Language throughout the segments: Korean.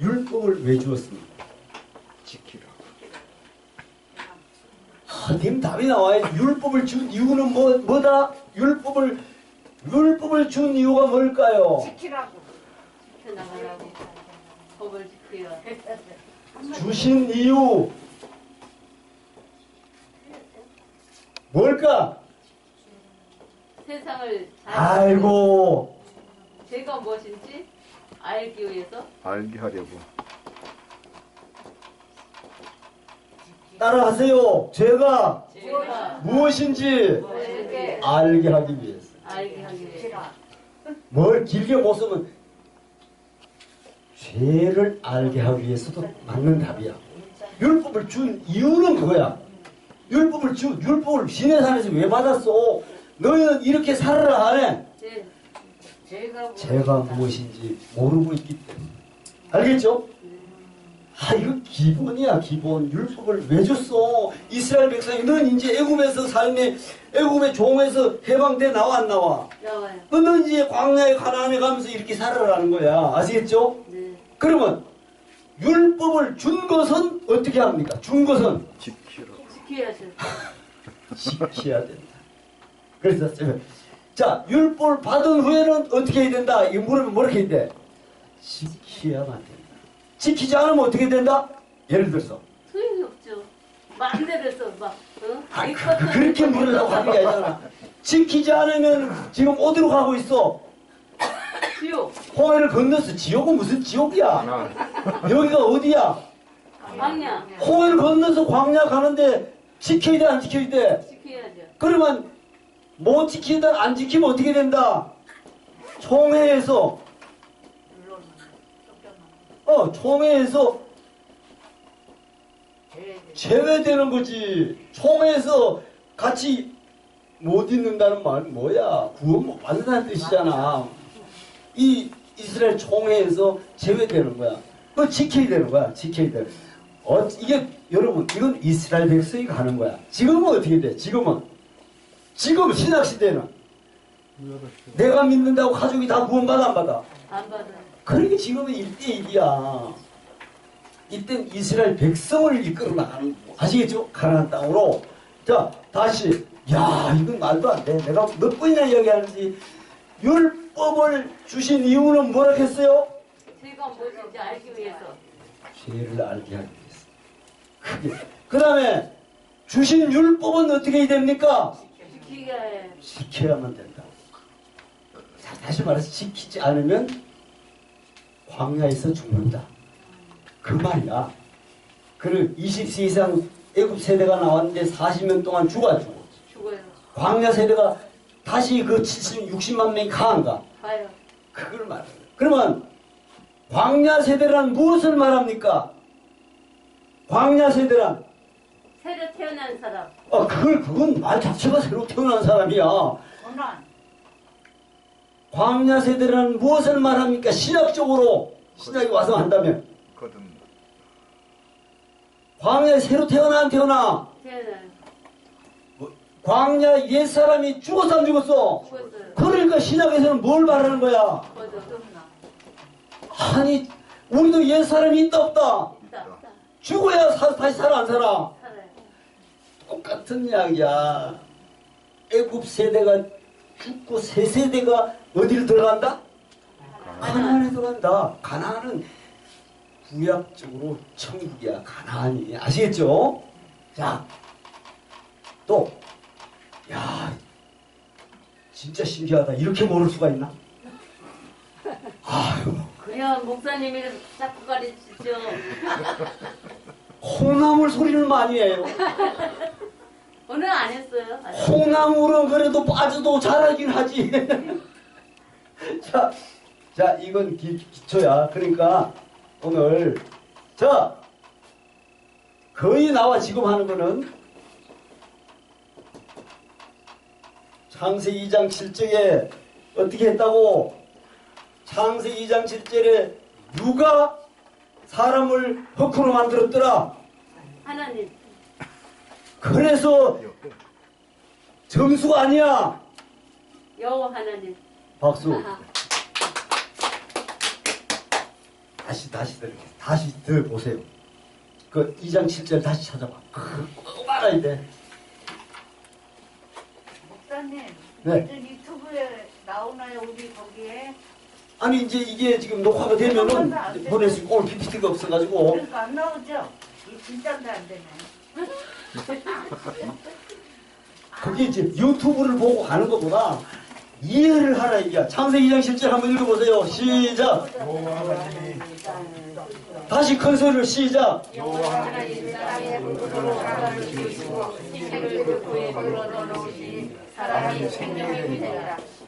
율법을 왜 주었습니까? 지키라고. 아, 님 답이 나와야지. 율법을 준 이유는 뭐, 뭐다? 율법을, 율법을 준 이유가 뭘까요? 지키라고. 지켜나가라고 법을 지켜요. 주신 이유. 뭘까? 세상을 잘 아이고, 제가 무엇인지 알기 위해서 알게 하려고. 따라하세요. 제가 제가 무엇인지 무엇인지 알게 하기 위해서. 알게 하기 위해서. 뭘 길게 못 쓰면 죄를 알게 하기 위해서도 맞는 답이야. 율법을 준 이유는 그거야. 율법을 주 율법을 시내산에서 왜 받았어? 너희는 이렇게 살아라 하네. 죄가 무엇인지 모르고 있기 때문에. 알겠죠? 아 이거 기본이야 기본 율법을 왜 줬어 이스라엘 백성이 넌 이제 애굽에서 삶에 애굽의 종에서 해방돼 나와 안 나와 나와요. 너는 이제 광야에 가나안에 가면서 이렇게 살아라는 거야 아시겠죠? 네. 그러면 율법을 준 것은 어떻게 합니까? 준 것은 지키라고. 지켜야죠. 지켜야 된다. 그래서 제가 자 율법을 받은 후에는 어떻게 해야 된다? 이 물으면 뭐렇게 해야 돼? 지켜야만 된다. 지키지 않으면 어떻게 된다? 예를 들어서 소용이 없죠. 마음대로 해서 막 어? 아, 내 그, 그, 그렇게 물으려고 하는 게 아니잖아. 지키지 않으면 지금 어디로 가고 있어? 지옥, 홍해를 건너서 지옥은 무슨 지옥이야? 여기가 어디야? 광야 홍해를 건너서 광야 가는데 지켜야 돼, 안 지켜야 돼? 지켜야죠. 그러면 못 지키다 안 지키면 어떻게 된다? 총회에서 어 총회에서 제외되는 거지. 총회에서 같이 못 있는다는 말은 뭐야? 구원 못 받는다는 뜻이잖아. 이 이스라엘 총회에서 제외되는 거야. 그거 지켜야 되는 거야. 지켜야 돼. 어, 이게 여러분 이건 이스라엘 백성이 가는 거야. 지금은 어떻게 돼? 지금은 지금 신학 시대는 내가 믿는다고 가족이 다 구원받아 안 받아? 안 받아요. 그러니까 지금은 1대1이야. 이땐 이스라엘 백성을 이끌어 나가는 거 아시겠죠? 가나안 땅으로. 자, 다시. 야, 이건 말도 안 돼. 내가 몇 번이나 이야기하는지. 율법을 주신 이유는 뭐라 했어요? 제가 무엇인지 알기 위해서 죄를 알게 하기 위해서. 그게. 그 다음에 주신 율법은 어떻게 해야 됩니까? 지켜야만 된다. 자, 다시 말해서 지키지 않으면 광야에서 죽는다. 그 말이야. 그를 20세 이상 애굽 세대가 나왔는데 40년 동안 죽어가지고 죽어요. 광야 세대가 다시 그 70, 60만 명이 강한가? 가요. 그걸 거예요. 그러면 광야 세대란 무엇을 말합니까? 광야 세대란 새로 태어난 사람. 어, 그걸 그건 말 자체가 새로 태어난 사람이야. 광야 세대라는 무엇을 말합니까? 신학적으로 신학이 와서 한다면 거듭. 광야에 새로 태어나 안 태어나? 태어난 광야 옛 사람이 죽었어 안 죽었어? 죽었어요. 그러니까 신학에서는 뭘 말하는 거야? 거듭. 아니 우리도 옛 사람이 있다 없다? 있다. 죽어야 사- 다시 살아 안 살아? 똑같은 이야기야. 애굽 세대가 죽고 새 세대가 어디를 들어간다? 가나안에 들어간다. 가나안은 구약적으로 천국이야. 가나안이 아시겠죠? 자, 또, 야, 진짜 신기하다. 이렇게 모를 수가 있나? 아유, 그래야 목사님이 자꾸 가르치죠. 콩나물 소리를 많이 해요. 오늘 안 했어요. 아직. 콩나물은 그래도 빠져도 자라긴 하지. 자, 자, 이건 기, 기초야. 그러니까 오늘 자 거의 나와 지금 하는 거는 창세 2장 7절에 어떻게 했다고? 창세 2장 7절에 누가 사람을 흙으로 만들었더라? 하나님. 그래서 점수가 아니야. 여호와 하나님. 박수. 다시 다시 들 다시 들어보세요. 그 2장 7절 다시 찾아봐. 그꼭 알아야 돼. 목사님, 네. 유튜브에 나오나요? 우리 거기에? 아니 이제 이게 지금 녹화가 되면은 보낼 수 있고 오늘 PPT가 없어가지고 그러니까 안 나오죠? 이 진짜인데 안 되네. 그게 이제 유튜브를 보고 가는 것보다 이해를 하라 이게 창세기 2장 10절 한번 읽어보세요. 시작. 다시 큰 소리로 시작.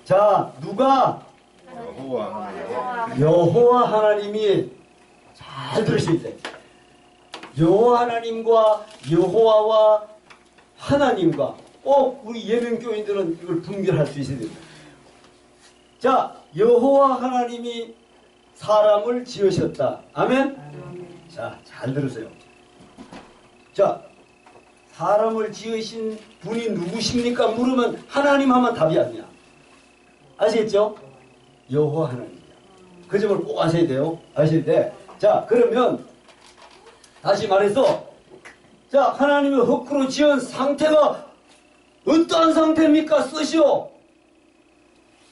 자 누가 여호와 하나님이 잘 들으셔야 돼. 여호와 하나님과 여호와와 하나님과 꼭 우리 예명 교인들은 이걸 분별할 수 있어야 됩니다. 자, 여호와 하나님이 사람을 지으셨다. 아멘. 자, 잘 들으세요. 자, 사람을 지으신 분이 누구십니까? 물으면 하나님 하면 답이 아니야. 아시겠죠? 여호와 하나님이야. 그 점을 꼭 아셔야 돼요. 아실 때. 자, 그러면 다시 말해서 자, 하나님이 흙으로 지은 상태가 어떠한 상태입니까? 쓰시오.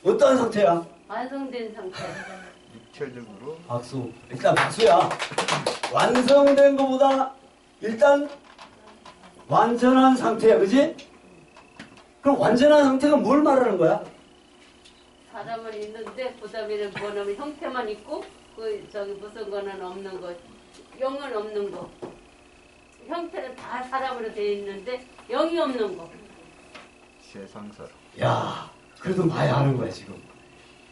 어떠한 상태야? 완성된 상태 육체적으로 박수. 일단 박수야. 완성된 것보다 일단 완전한 상태야. 그지? 그럼 완전한 상태가 뭘 말하는 거야? 사람은 있는데 그다음에는 뭐냐면 형태만 있고 그 저기 무슨 거는 없는 거 영은 없는 거 형태는 다 사람으로 되어 있는데 영이 없는 거 세상 사람 야, 그래도 많이 아는 거야, 지금.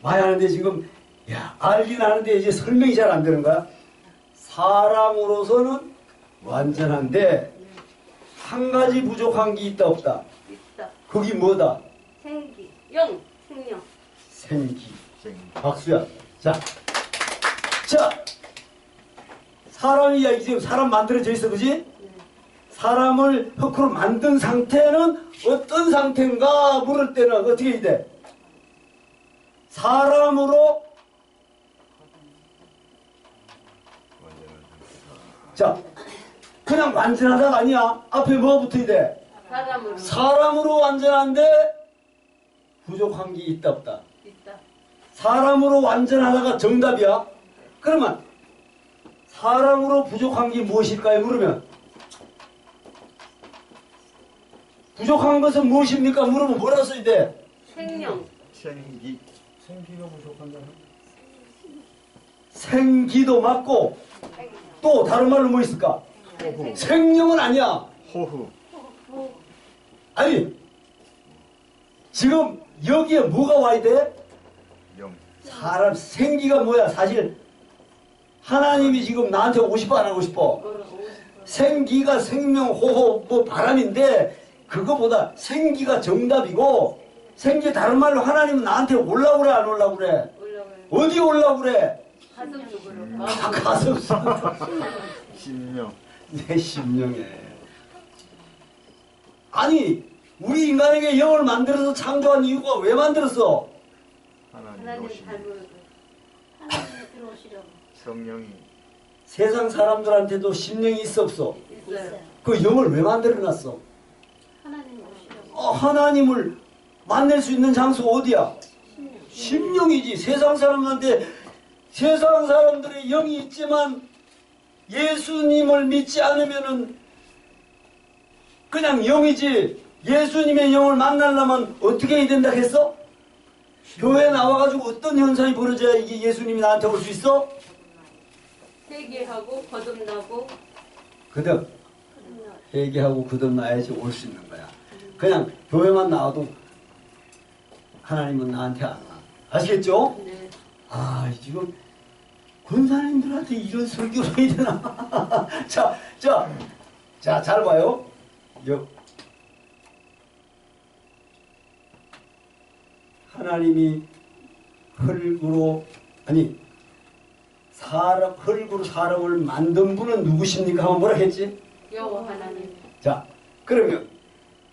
많이 아는데 지금, 야, 알긴 아는데 이제 설명이 잘 안 되는 거야. 사람으로서는 완전한데, 한 가지 부족한 게 있다, 없다. 있다 그게 뭐다? 생기 영 생명 생기. 생 박수야. 자. 자. 사람이, 야, 이제 사람 만들어져 있어, 그지? 네. 사람을 흙으로 만든 상태는 어떤 상태인가 물을 때는 어떻게 해야 돼? 사람으로 자 그냥 완전하다가 아니야 앞에 뭐 붙어야 돼? 사람으로 사람으로 완전한데 부족한 게 있다 없다 있다 사람으로 완전하다가 정답이야 그러면 사람으로 부족한 게 무엇일까요? 물으면 부족한 것은 무엇입니까? 물으면 뭐라 써야 돼? 생명 생기 생기도 맞고 또 다른 말로 뭐 있을까? 생명은 아니야. 호흡 아니 지금 여기에 뭐가 와야 돼? 영 사람 생기가 뭐야? 사실 하나님이 지금 나한테 오고 싶어 안 하고 싶어? 생기가 생명, 호흡, 뭐 바람인데 그거보다 생기가 정답이고 생기 다른 말로 하나님은 나한테 올라고 그래 안 올라고 그래? 어디 올라고 그래? 가슴 쪽으로 아, 가슴 속 신명 내 심령에. 아니, 우리 인간에게 영을 만들어서 창조한 이유가 왜 만들었어? 하나님 닮은 성령이 세상 사람들한테도 심령이 있어 없어? 있어요 그 영을 왜 만들어놨어? 어, 하나님을 만날 수 있는 장소가 어디야? 심령 이지. 세상 사람한테 세상 사람들의 영이 있지만 예수님을 믿지 않으면은 그냥 영이지. 예수님의 영을 만나려면 어떻게 해야 된다 했어? 교회 나와가지고 어떤 현상이 벌어져야 이게 예수님이 나한테 올 수 있어? 회개하고 거듭나고 그득 회개하고 거듭나야지 올 수 있는 거야. 그냥 교회만 나와도 하나님은 나한테 안 와. 아시겠죠? 네. 아 지금 권사님들한테 이런 설교를 해야 되나? 자, 자, 자, 잘 봐요. 여, 하나님이 흙으로 아니 사람 흙으로 사람을 만든 분은 누구십니까? 하면 뭐라 했지? 여호와 하나님 자, 그러면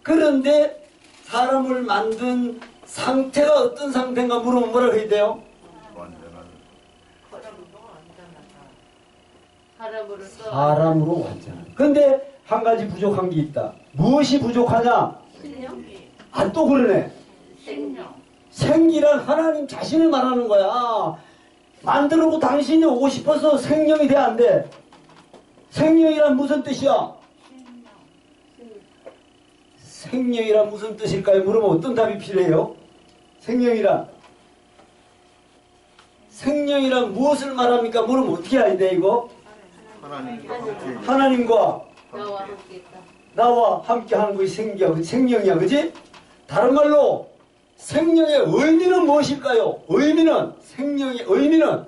그런데 사람을 만든 상태가 어떤 상태인가 물으면 뭐라고 해야 돼요? 완전한 사람으로서 사람으로 왔잖아. 그런데 한 가지 부족한 게 있다. 무엇이 부족하냐? 신령? 아또 그러네. 생명. 생기란 하나님 자신을 말하는 거야. 만들고 당신이 오고 싶어서 생명이 돼 안 돼? 생명이란 무슨 뜻이야? 생명. 생명이란 무슨 뜻일까요? 물으면 어떤 답이 필요해요? 생명이란 생명이란 무엇을 말합니까? 물으면 어떻게 해야 돼 이거? 하나님과 하나님과 나와 함께 있다. 나와 함께 하는 것이 생명, 생명이야 그지? 다른 말로 생명의 의미는 무엇일까요? 의미는 생명의 의미는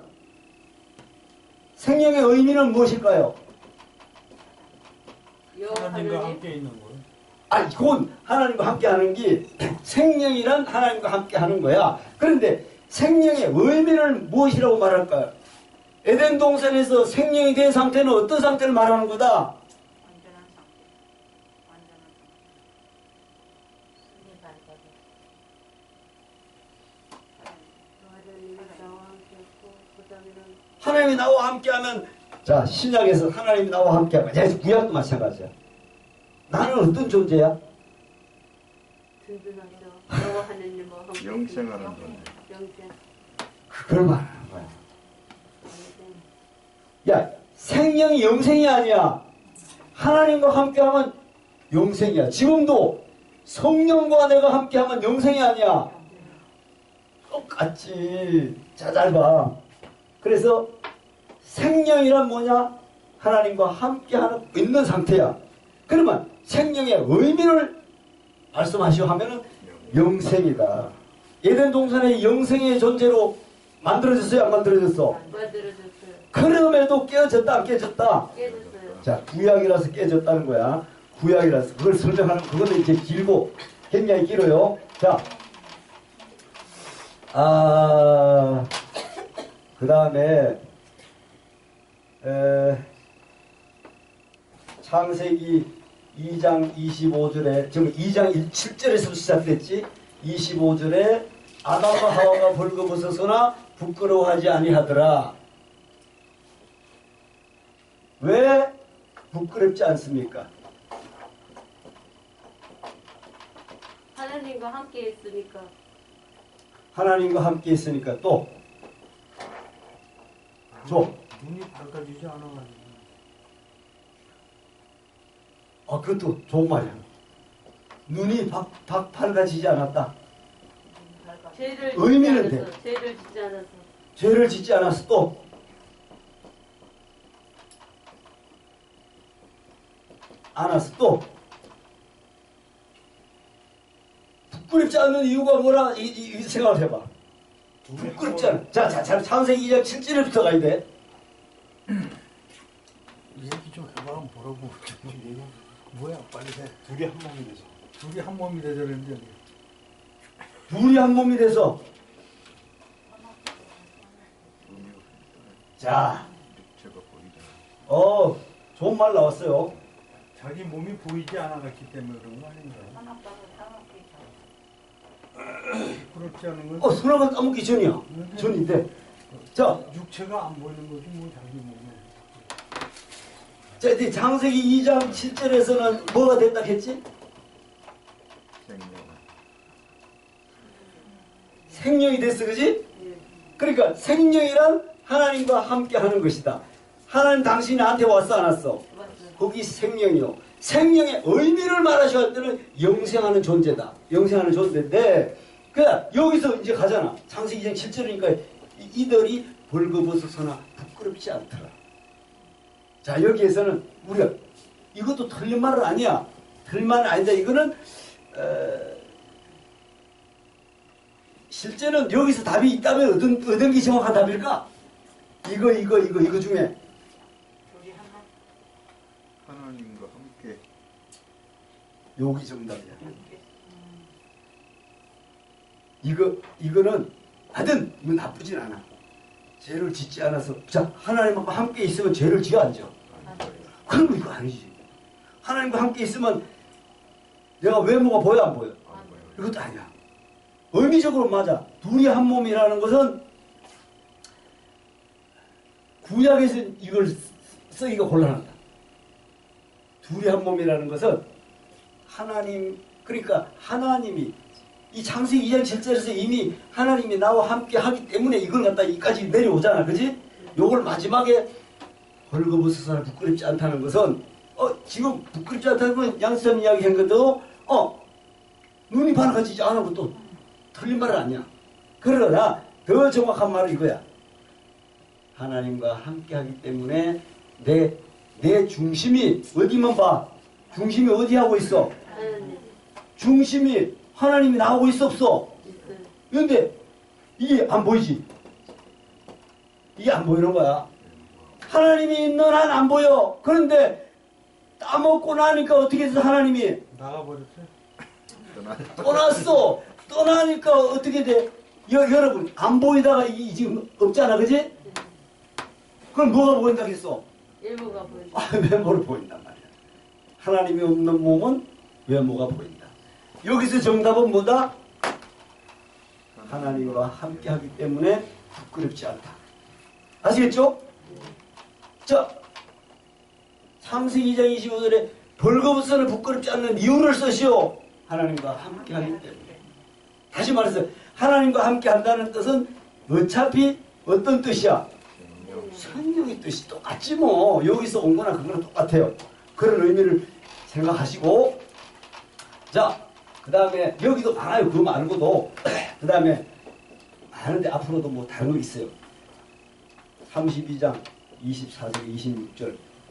생명의 의미는 무엇일까요? 하나님과 하나님 함께 있는 거예요. 아니, 그건 하나님과 함께 하는 게 생명이란 하나님과 함께 하는 거야. 그런데 생명의 의미를 무엇이라고 말할까요? 에덴 동산에서 생명이 된 상태는 어떤 상태를 말하는 거다? 완전한 상태. 완전한 순이 밝아져. 하나님이 나와 함께 있고 그다음에는 하나님이 나와 함께하면 자 신약에서 하나님이 나와 함께하면 야 구약도 마찬가지야. 나는 어떤 존재야? 든든하죠. 함께 영생하는. 존재. 영생. 그걸 말하는 거야. 야 생명이 영생이 아니야. 하나님과 함께하면 영생이야. 지금도 성령과 내가 함께하면 영생이 아니야. 똑같지. 자, 잘 봐. 그래서 생명이란 뭐냐? 하나님과 함께 하는 있는 상태야. 그러면 생명의 의미를 말씀하시오 하면은 영생이다. 예덴 동산의 영생의 존재로 만들어졌어요, 안 만들어졌어? 만들어졌어요. 그럼에도 깨어졌다, 안 깨졌다? 깨졌어요. 자, 구약이라서 깨졌다는 거야. 구약이라서. 그걸 설명하는, 그거는 이제 길고, 굉장히 길어요. 자, 아, 그 다음에, 에, 창세기 2장 25절에, 지금 2장 7절에서 시작됐지? 25절에 아담과 하와가 벌거벗어서나 부끄러워하지 아니하더라. 왜 부끄럽지 않습니까? 하나님과 함께 있으니까 하나님과 함께 있으니까 또 줘. 눈이 밝아지지 않아가지고. 아, 그것도 좋은 말이야. 눈이 박, 박, 밝아지지 않았다. 죄를 의미는 않아서 죄를 짓지 않아서 죄를 짓지 않았어. 또 않았어. 또 부끄럽지 않는 이유가 뭐라 이, 이, 이 생각을 해봐. 부끄럽지 않아. 자, 자, 자, 창세기 2장 7절부터 가야 돼. 얘기 좀 해봐. 뭐라고. 얘기. 뭐야 빨리 해. 둘이 한 몸이 돼서. 둘이 한 몸이 되자는데. 둘이 한 몸이 돼서 자. 어, 좋은 말 나왔어요. 자기 몸이 보이지 않아갔기 때문에 그런 거 아닌가. 하나빠서 사먹기 전. 부끄럽지 않은 건 어, 선화가 까먹기 전이야. 전인데. 자, 육체가 안 보이는 거지 뭐 자기 몸에. 자, 이제 장세기 2장 7절에서는 뭐가 됐다 했지? 생명. 생명이 됐어, 그지? 그러니까 생명이란 하나님과 함께 하는 것이다. 하나님 당신이 나한테 왔어, 안 왔어? 거기 생명이요. 생명의 의미를 말하셔야 할 때는 영생하는 존재다. 영생하는 존재인데, 그 여기서 이제 가잖아. 창세기 2장 7절이니까 이들이 벌거벗어서나 부끄럽지 않더라. 자, 여기에서는 우리가 이것도 틀린 말은 아니야. 틀린 말은 아니다. 이거는 어, 실제는 여기서 답이 있다면 어떤, 어떤 게 정확한 답일까? 이거, 이거, 이거, 이거 중에. 하나님과 함께 여기 정답이야. 이거 이거는 하든 이거 나쁘진 않아. 죄를 짓지 않아서 자 하나님과 함께 있으면 죄를 지어 앉아. 그럼 이거 아니지. 하나님과 함께 있으면 내가 외모가 보여 안 보여? 안. 이것도 아니야. 의미적으로 맞아. 둘이 한 몸이라는 것은 구약에서 이걸 쓰기가 곤란하다. 둘이 한 몸이라는 것은 하나님 그러니까 하나님이 이 창세기 2장 7절에서 이미 하나님이 나와 함께 하기 때문에 이걸 갖다 이까지 내려오잖아. 그지? 요걸 마지막에 벌거벗어서 부끄럽지 않다는 것은 어 지금 부끄럽지 않다는 건 양쌤 이야기 한 것도 어 눈이 밝아지지 않은 것도 틀린 말은 아니야. 그러나 더 정확한 말은 이거야. 하나님과 함께 하기 때문에 내, 내 중심이 어디만 봐? 중심이 어디 하고 있어? 하나님 중심이 하나님이 나오고 있어 없어? 그런데 이게 안 보이지? 이게 안 보이는 거야. 하나님이 있는 한 안 보여. 그런데 따먹고 나니까 어떻게 해서 하나님이 나가버렸지? 떠났어. 떠나니까 어떻게 돼? 여, 여러분 안 보이다가 이 지금 없잖아, 그지? 그럼 뭐가 보인다 했어? 일부가 보이죠. 아, 외모를 보인단 말이야. 하나님이 없는 몸은 외모가 보인다. 여기서 정답은 뭐다? 하나님과 함께하기 때문에 부끄럽지 않다. 아시겠죠? 자, 창세기 2장 25절에 벌거벗어는 부끄럽지 않는 이유를 쓰시오. 하나님과 함께하기 때문에. 다시 말해서 하나님과 함께한다는 뜻은 어차피 어떤 뜻이야? 성령의 뜻이 똑같지 뭐 여기서 온 거나 그거랑 똑같아요 그런 의미를 생각하시고 자 그 다음에 여기도 많아요. 그거 말고도. 그 다음에 많은데 앞으로도 뭐 다른 거 있어요? 32장 24절 26절